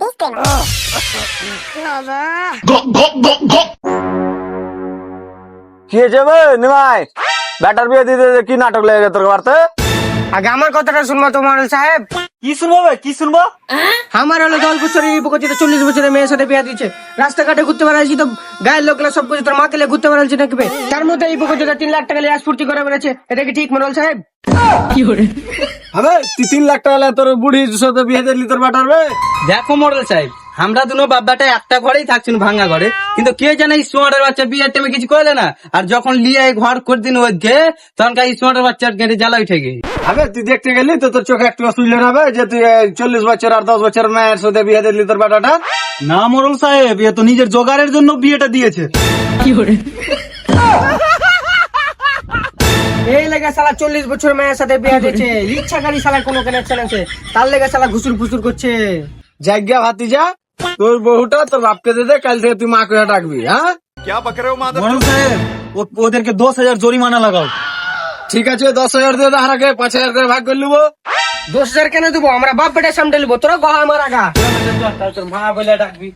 Disclaimer. কি হয়েছে Nimai? Batter বিয়ে দিতে কি নাটক লেগে গেছে তোর বাড়তে? আগে আমার কথাটা শুনব তোমার সাহেব। কি শুনব কি শুনব? আমার হলো দশ বছরের এই বকচিতে চল্লিশ বছরের মেয়ের সাথে বিয়ে দিচ্ছে রাস্তাঘাটে ঘুরতে বেড়াচ্ছি তো গায়ের লোকগুলো সব কিছু তোর মাকে ঘুরতে বেড়াচ্ছি নাকি? তার মধ্যে এই বকচিতে তিন লাখ টাকা লিয়ে স্ফূর্তি করে বেড়েছে এটা কি ঠিক মনোল সাহেব? হবে তুই তিন লাখ টাকা তোর বুড়ির সাথে বিয়ে দিলি তোর ব্যাটার বে। দেখো মডেল সাহেব আমরা দুনো বাব্বাটা একটা ঘরেই থাকছেন ভাঙা ঘরে। কিন্তু কে জানে স্মার্টের বাচ্চা বিয়ের টাইমে কিছু করলে না? আর যখন লিয়ে এই ঘর করে দিন ওই গে তখন কাই স্মার্টের বাচ্চার গেটে জ্বালা উঠে গে। হবে তুই দেখতে গেলি তো তোর চোখে একটু শুনলে না বে যে তুই চল্লিশ বছর আর দশ বছর মেয়ের সাথে বিয়ে দিলি তোর ব্যাটাটা না মোরল সাহেব এ তো নিজের জোগাড়ের জন্য বিয়েটা দিয়েছে। এই লেগে সালা চল্লিশ বছর মেয়ের সাথে বিয়ে দিচ্ছে ইচ্ছাকারী সালা কোনো কানেকশন আছে? তার লেগে সালা ঘুসুর ফুসুর করছে। জায়গা ভাতি যা তোর বহুটা তোর বাপকে দে দে কাল থেকে তুই মাকে ডাকবি হ্যাঁ? মোরল সাহেব ও- ওদেরকে দশ হাজার জরিমানা লাগাও। ঠিক আছে দশ হাজার দিয়ে দে হারাকে পাঁচ হাজার করে ভাগ করে নেব দশ হাজার কেন দেবো? আমরা বাপ বেটা সামনে নেব তোরা গহা আমার আগা। তোর মা বলে ডাকবি।